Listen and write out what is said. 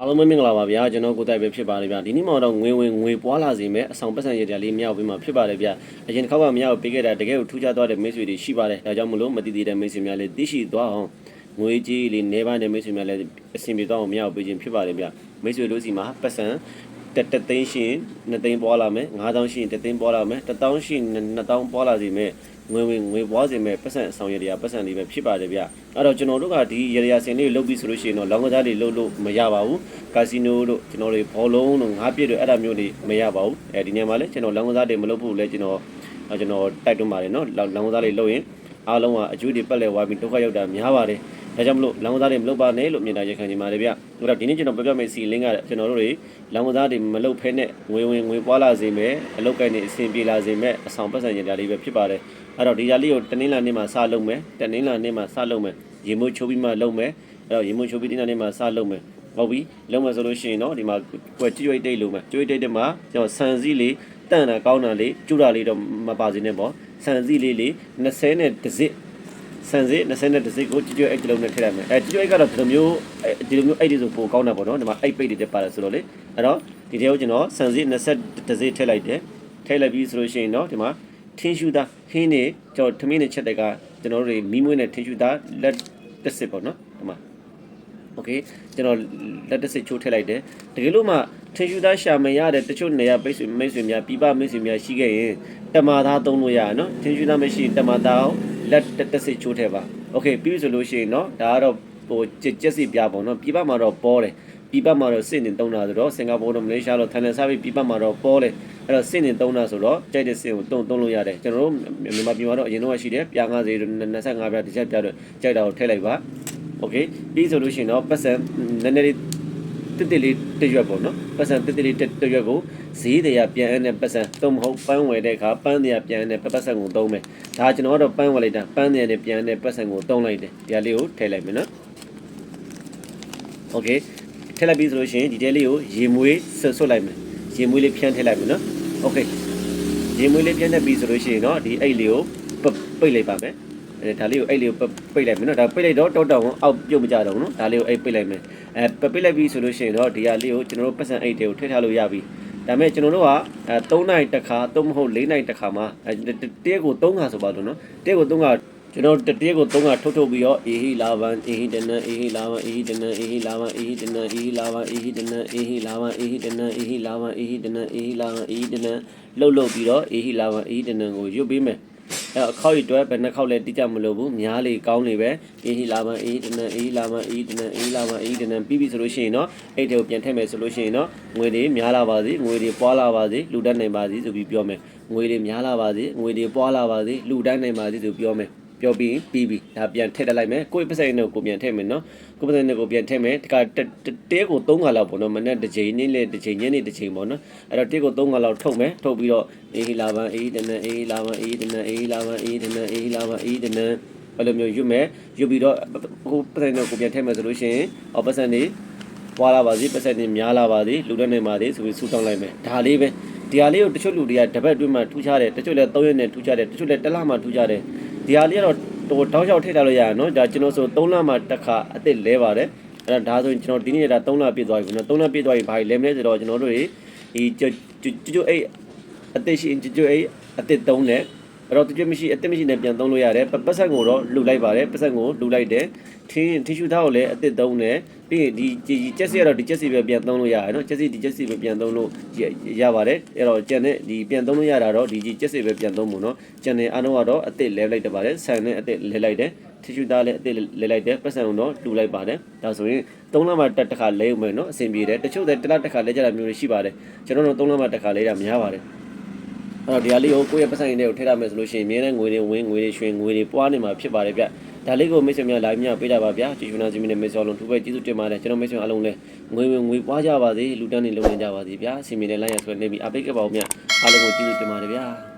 အားလုံးပဲမင်္ဂလာပါဗျာကျွန်တော်ကိုတိုက်ပဲဖြစ်ပါတယ်ဗျာဒီနေ့မှတော့ငွေဝင်ငွေပွားလာစေမဲ့အဆောင်ပတ်စံရတဲ့လေးမြောက်ပြီးမှဖြစ်ပါတယ်ဗျာအရင်တစ်ခေါက်ကမြောက်ပေးခဲ့တာတကယ်ကိုထူးခြားသွားတဲ့မိတ်ဆွေတွေရှိပါတယ်ဒါကြောင့်မလို့မတည်တည်တဲ့မိတ်ဆွေများလည်းသိရှိသွားအောင်ငွေကြီးလေးနေပါတဲ့မိတ်ဆွေများလည်းအဆင်ပြေသွားအောင်မြောက်ပေးခြင်းဖြစ်ပါတယ်ဗျာမိတ်ဆွေတို့စီမှာပတ်စံ တက်တက်သိန်းရှင်နှစ်သိန်းပွားလာမယ်9000ရှင်တစ်သိန်းပွားလာမယ်1000ရှင်2000ပွားလာစေမဲ့ငွေဝင်ငွေပွားစေမဲ့ပတ်စံအဆောင်ရတဲ့ပတ်စံလေးပဲဖြစ်ပါတယ်ဗျအဲ့တော့ကျွန်တော်တို့ကဒီရရစင်လေးလုပ်ပြီးဆိုလို့ရှိရင်တော့လောင်းကစားလေးလုပ်လို့မရပါဘူးကာစီနိုတို့ကျွန်တော်တွေဘောလုံးတို့ငါးပြည့်တို့အဲ့ဒါမျိုးတွေမရပါဘူးအဲဒီညမှာလဲကျွန်တော်လောင်းကစားတွေမလုပ်ဖို့လဲကျွန်တော်ကျွန်တော်တိုက်တွန်းပါတယ်နော်လောင်းကစားလေးလုပ်ရင်အားလုံးကအကျိုးတွေပတ်လဲဝါပြီးဒုက္ခရောက်တာများပါတယ် ဒါကြောင့်မလို့လောင်းကစားတွေမလုပ်ပါနဲ့လို့မြင်တာရခံနေပါတယ်ဗျအဲ့တော့ဒီနေ့ကျွန်တော်ပြပြမယ့်စီလင်းကကျွန်တော်တို့တွေလောင်းကစားတွေမလုပ်ဖဲနဲ့ငွေဝင်ငွေပွားလာစေမယ်အလုပ်ကိုင်းနေအဆင်ပြေလာစေမယ်အဆောင်ပတ်စံရတာလေးပဲဖြစ်ပါတယ်အဲ့တော့ဒီຢာလေးကိုတနင်္လာနေ့မှာစလုပ်မယ်တနင်္လာနေ့မှာစလုပ်မယ်ရေမိုးချိုးပြီးမှလုပ်မယ်အဲ့တော့ရေမိုးချိုးပြီးတနင်္လာနေ့မှာစလုပ်မယ်ဟုတ်ပြီလုံးမယ်ဆိုလို့ရှိရင်တော့ဒီမှာကွယ်ကျွေးတိတ်လုံးမယ်ကျွေးတိတ်တဲ့မှာကျွန်တော်ဆန်စည်းလေးတန့်တာကောင်းတာလေးကျူတာလေးတော့မပါစေနဲ့ပေါ့ဆန်စည်းလေးလေး20နဲ့တစ်စစ် ဆန်စည်း20နဲ့တစ်စစ်ကိုကျွေးအိတ်တစ်လုံးနဲ့ထည့်လိုက်မယ်အဲကျွေးအိတ်ကတော့ဒီလိုမျိုးဒီလိုမျိုးအိတ်တွေဆိုပိုကောင်းတာပေါ့နော်ဒီမှာအိတ်ပိတ်တွေတက်ပါတယ်ဆိုတော့လေအဲ့တော့ဒီတဲကိုကျွန်တော်ဆန်စည်း20တစ်စစ်ထည့်လိုက်တယ်ထည့်လိုက်ပြီးဆိုလို့ရှိရင်တော့ဒီမှာထင်းရှူသားဟင်းနေကျွန်တော်ထမင်းနဲ့ချက်တဲ့ကကျွန်တော်တို့တွေမီးမွေးနဲ့ထင်းရှူသားလက်တစ်စစ်ပေါ့နော်ဒီမှာโอเคကျွန်တော်လက်တစ်စစ်ချိုးထည့်လိုက်တယ်တကယ်လို့မှထင်းရှူသားရှာမရတဲ့တချို့နေရာပိတ်ဆွေမိတ်ဆွေများပြပမိတ်ဆွေများရှိခဲ့ရင်တမာသားသုံးလို့ရရနော်ထင်းရှူသားမရှိရင်တမာသားကို လက်တစ်စစ်ချိုးထည့်ပါโอเคပြီးပြီဆိုလို့ရှိရင်နော်ဒါကတော့ဟိုကြက်ကြက်စီပြပေါ့နော်ပြပမှာတော့ပေါ်တယ်ပြပမှာတော့စစ်နေသုံးတာဆိုတော့စင်ကာပူတို့မလေးရှားတို့ထိုင်လန်စားပြီးပြပမှာတော့ပေါ်တယ်အဲ့တော့စစ်နေသုံးတာဆိုတော့ကြိုက်တဲ့စင်ကိုသုံးသုံးလို့ရတယ်ကျွန်တော်တို့မြန်မာပြည်မှာတော့အရင်တော့ရှိတယ်ပြာ50 25ပြာဒီချက်ပြတော့ကြိုက်တာကိုထည့်လိုက်ပါโอเคပြီးဆိုလို့ရှိရင်တော့ပတ်စံနည်းနည်းလေး တစ်တစ်လေးတစ်ရွက်ပေါ့နော်ပတ်စံတစ်တစ်လေးတစ်ရွက်ကိုဈေးတရားပြန်အပ်တဲ့ပတ်စံသုံးမဟုတ်ပန်းဝယ်တဲ့အခါပန်းတရားပြန်အပ်တဲ့ပတ်စံကိုသုံးမယ်ဒါကျွန်တော်ကတော့ပန်းဝယ်လိုက်တာပန်းတရားနဲ့ပြန်အပ်တဲ့ပတ်စံကိုသုံးလိုက်တယ်ဒီဟာလေးကိုထည့်လိုက်မယ်နော်โอเคထည့်လိုက်ပြီဆိုလို့ရှိရင်ဒီတဲလေးကိုရေမွေးဆွတ်ဆွတ်လိုက်မယ်ရေမွေးလေးဖြန်းထည့်လိုက်မယ်နော်โอเคရေမွေးလေးဖြန်းထည့်ပြီဆိုလို့ရှိရင်တော့ဒီအိတ်လေးကိုပိတ်လိုက်ပါမယ် အဲဒါလေးကိုအိတ်လေးကိုပိတ်လိုက်မယ်နော်ဒါပိတ်လိုက်တော့တောက်တောက်အောက်ပြုတ်မကြတော့ဘူးနော်ဒါလေးကိုအိတ်ပိတ်လိုက်မယ်အဲပိတ်လိုက်ပြီဆိုလို့ရှိရင်တော့ဒီဟာလေးကိုကျွန်တော်တို့ပတ်စံအိတ်တွေကိုထည့်ထားလို့ရပြီဒါပေမဲ့ကျွန်တော်တို့ကအဲ3နိုင်တစ်ခါသုံးမဟုတ်4နိုင်တစ်ခါမှာတရက်ကို3ခါဆိုပါတော့နော်တရက်ကို3ခါကျွန်တော်တတိယကို3ကထုတ်ထုတ်ပြီးတော့အေဟီလာဗန်အေဟီတနန်အေဟီလာဗန်အေဟီတနန်အေဟီလာဗန်အေဟီတနန်အေဟီလာဗန်အေဟီတနန်အေဟီလာဗန်အေဟီတနန်အေဟီလာဗန်အေဟီတနန်အေဟီလာဗန်အေဟီတနန်လှုပ်လှုပ်ပြီးတော့အေဟီလာဗန်အေဟီတနန်ကိုရွတ်ပေးမယ် အဲအခောက်ရတွဲဘယ်နှခေါက်လဲတိကျမလို့ဘူးများလေကောင်းလေပဲအေဟီလာဗန်အေဟီတနန်အေဟီလာဗန်အေဟီတနန်အေဟီလာဗန်အေဟီတနန်ပြီးပြီဆိုလို့ရှိရင်တော့အဲ့တဲ့ကိုပြန်ထည့်မယ်ဆိုလို့ရှိရင်တော့ငွေတွေများလာပါစေငွေတွေပွားလာပါစေလူတတ်နိုင်ပါစေဆိုပြီးပြောမယ်ငွေတွေများလာပါစေငွေတွေပွားလာပါစေလူတတ်နိုင်ပါစေဆိုပြောမယ် ပြောပြီးပြီးပြီဒါပြန်ထည့်တက်လိုက်မယ်ကိုယ့်ပတ်စံနဲ့ကိုပြန်ထည့်မယ်နော်ကိုယ့်ပတ်စံနဲ့ကိုပြန်ထည့်မယ်ဒီကတဲကို3ခါလောက်ပေါ့နော်မနေ့တစ်ချိန်နေ့လေတစ်ချိန်ညနေတစ်ချိန်ပေါ့နော်အဲ့တော့တဲကို3ခါလောက်ထုတ်မယ်ထုတ်ပြီးတော့အေးလာပန်အေးတနအေးလာပန်အေးတနအေးလာပန်အေးတနအေးလာပန်အေးတနအဲ့လိုမျိုးရွတ်မယ်ရွတ်ပြီးတော့ကိုပတ်စံနဲ့ကိုပြန်ထည့်မယ်ဆိုလို့ရှိရင်အော်ပတ်စံနေပွားလာပါစေပတ်စံနေများလာပါစေလူတဲ့နေပါစေဆိုပြီးဆူတောင်းလိုက်မယ်ဒါလေးပဲဒီဟာလေးကိုတချို့လူတွေကတပတ်အတွင်းမှာထူးခြားတယ်တချို့လည်း3ရက်နဲ့ထူးခြားတယ်တချို့လည်းတစ်လမှထူးခြားတယ် ဒီဟာလေးကတော့ဟိုတောက်လျှောက်ထိထားလို့ရရနော်ဒါကျွန်တော်ဆို3လမှတစ်ခါအစ်စ်လဲပါတယ်အဲ့ဒါဒါဆိုရင်ကျွန်တော်ဒီနေ့ဒါ3လပြည့်သွားပြီနော်3လပြည့်သွားပြီဘာလဲမလဲဆိုတော့ကျွန်တော်တို့ဒီကျွတ်ကျွတ်အိတ်အစ်စ်ရှိကျွတ်အိတ်အစ်စ်3လဲ အဲ့တော့ကျွတ်မရှိအစ်စ်မရှိနဲ့ပြန်သုံးလို့ရတယ်ပတ်ဆက်ကိုတော့လှုပ်လိုက်ပါတယ်ပတ်ဆက်ကိုလှုပ်လိုက်တယ်ထင်းထီရှူသားကိုလည်းအစ်စ်3နဲ့ပြီးရင်ဒီကြက်စီကတော့ဒီကြက်စီပဲပြန်သုံးလို့ရတယ်နော်ကြက်စီဒီကြက်စီပဲပြန်သုံးလို့ရပါတယ်အဲ့တော့ကျန်တဲ့ဒီပြန်သုံးလို့ရတာတော့ဒီကြက်စီပဲပြန်သုံးဖို့နော်ကျန်တဲ့အားလုံးကတော့အစ်စ်လဲလိုက်တပါတယ်ဆန်နဲ့အစ်စ်လဲလိုက်တယ်ထီရှူသားလည်းအစ်စ်လဲလိုက်တယ်ပတ်စံကိုတော့လှူလိုက်ပါတယ်ဒါဆိုရင်၃လမှတက်တစ်ခါလဲဦးမယ်နော်အဆင်ပြေတယ်တချို့တဲ့တစ်လတစ်ခါလဲကြတာမျိုးတွေရှိပါတယ်ကျွန်တော်တို့၃လမှတစ်ခါလဲတာများပါတယ် အဲ့တော့ဒီဟာလေးကိုကိုယ့်ရဲ့ပတ်စံရင်းတွေကိုထည့်ရမယ်ဆိုလို့ရှိရင်အများနဲ့ငွေတွေဝင်ငွေတွေရွှင်ငွေတွေပွားနေမှာဖြစ်ပါတယ်ဗျဒါလေးကိုမိတ်ဆွေများ live များပေးတာပါဗျာကျေးဇူးနာစီမီနဲ့မိတ်ဆွေအလုံးထူပဲကျေးဇူးတင်ပါတယ်ကျွန်တော်မိတ်ဆွေအလုံးလည်းငွေဝင်ငွေပွားကြပါစေလူတန်းနေလုံနေကြပါစေဗျာစီမီနဲ့လိုက်ရဆွဲနေပြီးအပိတ်ကပါဦးမြအားလုံးကိုကျေးဇူးတင်ပါတယ်ဗျာ